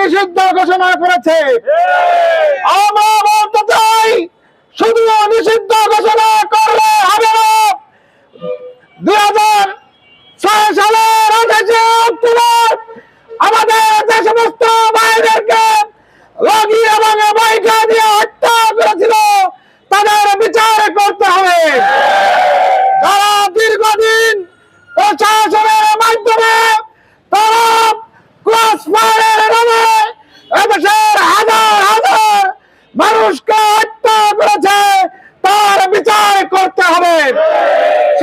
নিষিদ্ধ ঘোষণা করেছে। শুধু নিষিদ্ধ ঘোষণা করলে হবে এবং দিয়ে হত্যা করেছিল তাদের বিচার করতে হবে। দীর্ঘদিন প্রশাসনের মাধ্যমে তারা ক্রস ফায়ার মানুষকে হত্যা করেছে, তার বিচার করতে হবে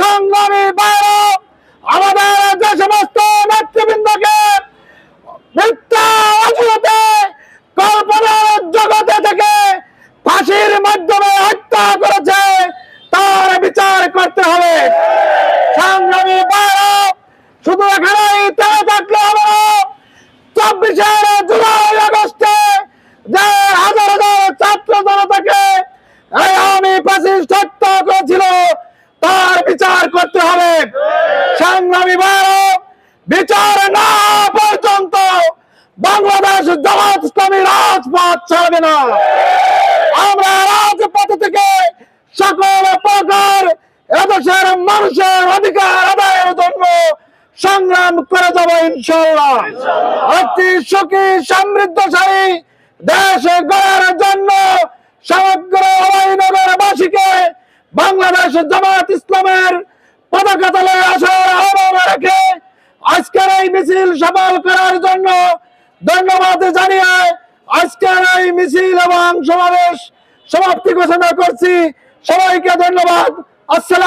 সংগ্রামী বাইরে আমাদের যে সমস্ত নেতৃবৃন্দকে কল্পনার জগতে থেকে ফাঁসির মাধ্যমে হত্যা করেছে, তার বিচার করতে হবে সংগ্রামী বাইরে শুধু এখানেই তেড়ে থাকলে হবে না। করেছিল তার বিচার করতে হবে। সংগ্রামী ভারত, বিচার না পর্যন্ত বাংলাদেশ জামাত ইসলামী রাজপথ ছাড়বে না। আমরা রাজপথ থেকে সকল প্রকার এদেশের মানুষের অধিকার আদায়ের জন্য সংগ্রাম করে যাব ইনশাল্লাহ একটি সুখী, সমৃদ্ধশালী দেশ গড়ার জন্য বাংলাদেশ জামায়াত ইসলামের পতাকা তলে আসার আহ্বান রেখে আজকের এই মিছিল সফল করার জন্য ধন্যবাদ জানিয়ে আজকের এই মিছিল এবং সমাবেশ সমাপ্তি ঘোষণা করছি। সবাইকে ধন্যবাদ। আসসালাম